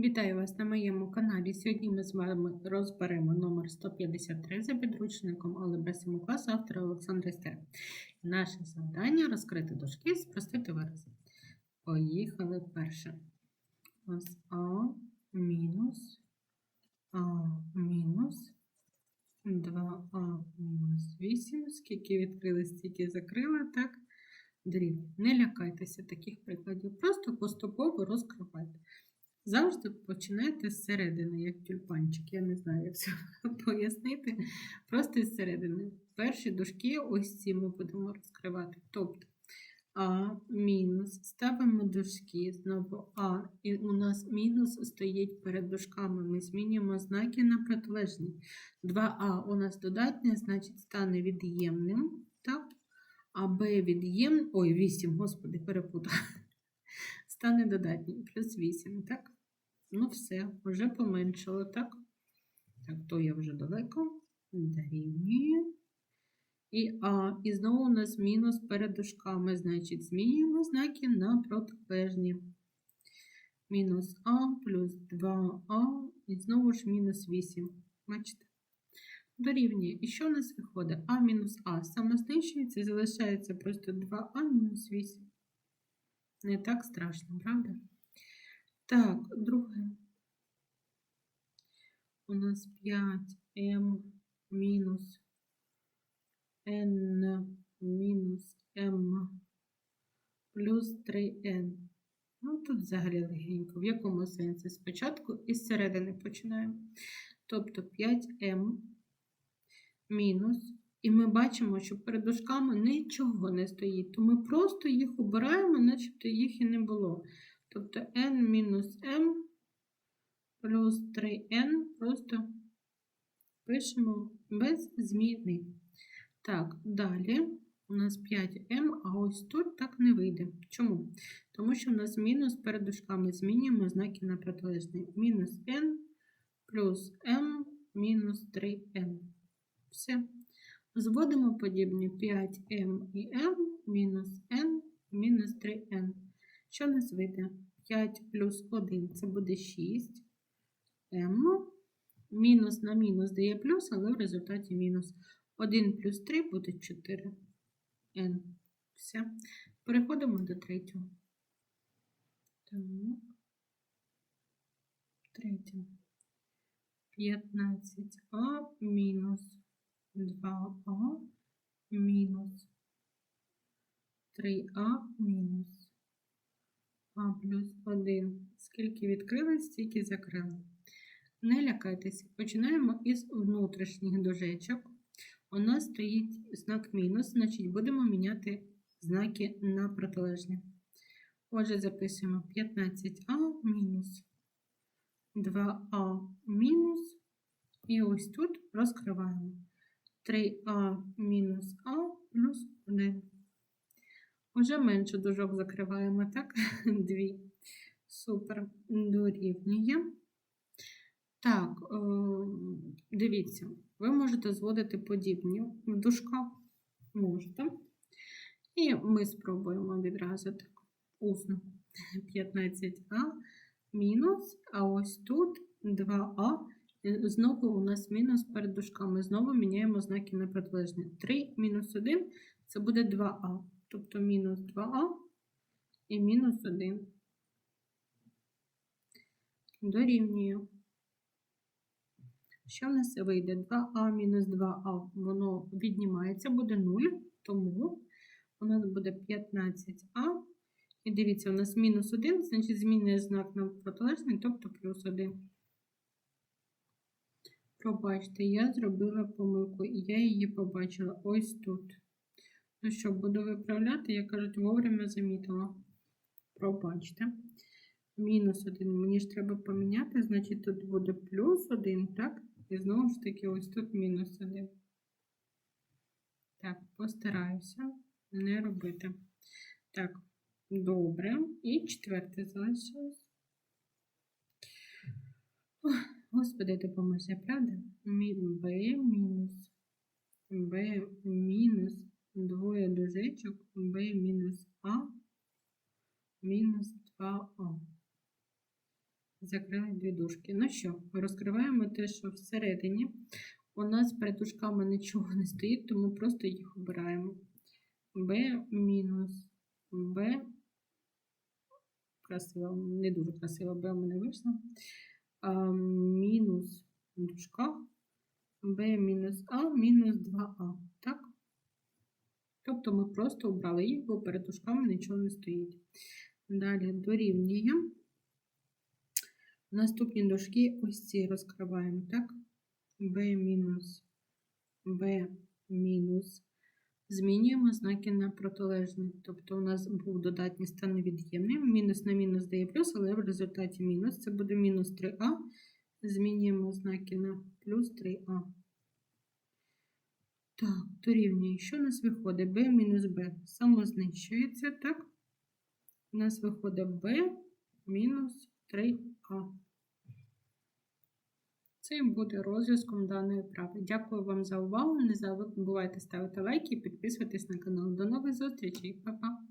Вітаю вас на моєму каналі. Сьогодні ми з вами розберемо номер 153 за підручником Алgebra 7 класу автора Олександра Стер. Наше завдання розкрити дужки, спростити вирази. Поїхали перше. У нас А мінус А мінус 2А мінус 8. Скільки відкрили, стільки закрили, так? Дріб. Не лякайтеся таких прикладів. Просто поступово розкривайте. Завжди починайте з середини, як тюльпанчик. Я не знаю, як це пояснити. Просто з середини. Перші дужки, ось ці ми будемо розкривати. Тобто А мінус. Ставимо дужки, знову А, і у нас мінус стоїть перед дужками. Ми змінюємо знаки на протилежні. 2А у нас додатнє, значить, стане від'ємним. Так? А Б від'ємним. Ой, 8, господи, перепутала. Стане додатнім, плюс 8, так? Ну, все, вже поменшало, так? Так, то я вже далеко. Дорівнює. І А, і знову у нас мінус перед дужками, значить, змінюємо знаки на протилежні. Мінус А плюс 2А, і знову ж мінус 8. Бачите? Дорівнює. І що у нас виходить? А мінус А. Саме знищується, залишається просто 2А мінус 8. Не так страшно, правда? Так, друге. У нас 5m мінус n мінус m плюс 3n. Ну, тут взагалі легенько. В якому сенсі? Спочатку із середини починаємо. Тобто 5m мінус. І ми бачимо, що перед дужками нічого не стоїть, то ми просто їх обираємо, начебто їх і не було. Тобто n мінус m плюс 3n просто пишемо без зміни. Так, далі у нас 5m, а ось тут так не вийде. Чому? Тому що у нас мінус перед дужками змінюємо знаки на протилежний. Мінус n плюс m мінус 3n. Все. Зводимо подібні 5m і m мінус n мінус 3n. Що нас вийде? 5 плюс 1 це буде 6 m. Мінус на мінус дає плюс, але в результаті мінус. 1 плюс 3 буде 4 n. Все. Переходимо до третього. Так. Третє. 15а мінус 2а мінус 3а мінус а плюс 1. Скільки відкрили, стільки закрили. Не лякайтеся. Починаємо із внутрішніх дужечок. У нас стоїть знак мінус, значить будемо міняти знаки на протилежні. Отже, записуємо 15а мінус 2а мінус. І ось тут розкриваємо. 3а мінус а плюс 1. Уже менше дужок закриваємо, так? Дві. Супер. Дорівнює. Так, дивіться, ви можете зводити подібні в дужках. Можете. І ми спробуємо відразу так усно. 15а мінус, а ось тут 2а. Знову у нас мінус перед дужками. Знову міняємо знаки на протилежні. 3 мінус 1 це буде 2а. Тобто мінус 2а і мінус 1. Дорівнює. Що в нас вийде? 2а мінус 2а, воно віднімається, буде 0, тому у нас буде 15а. І дивіться, у нас мінус 1, значить змінює знак на протилежний, тобто плюс 1. Пробачте, я зробила помилку, і я її побачила ось тут. Ну що, буду виправляти, я кажуть, вовремя замітила. Пробачте. Мінус 1. Мені ж треба поміняти, значить, тут буде плюс 1, так? І знову ж таки, ось тут мінус 1. Так, постараюся не робити. Так, добре. І четверте залишилось. Господи, допоможи, правда? b мінус b мінус двоє дужечок b мінус а мінус 2а. Закрили дві дужки. Ну що, розкриваємо те, що всередині у нас перед дужками нічого не стоїть, тому просто їх обираємо. b мінус b. Красиво, не дуже красиво, b у мене вийшло. А, мінус в дужках b мінус a мінус 2a. Так? Тобто ми просто обрали їх, бо перед дужками нічого не стоїть. Далі дорівнюємо. Наступні дужки ось ці розкриваємо, так? b мінус b мінус. Змінюємо знаки на протилежні. Тобто у нас був додатній стан невід'ємний. Мінус на мінус дає плюс, але в результаті мінус. Це буде мінус 3а. Змінюємо знаки на плюс 3а. Так, дорівнює. Що у нас виходить? b мінус b. Самознищується, так? У нас виходить b мінус 3а. Це буде розв'язком даної вправи. Дякую вам за увагу. Не забувайте ставити лайки і підписуватись на канал. До нових зустрічей. Па-па!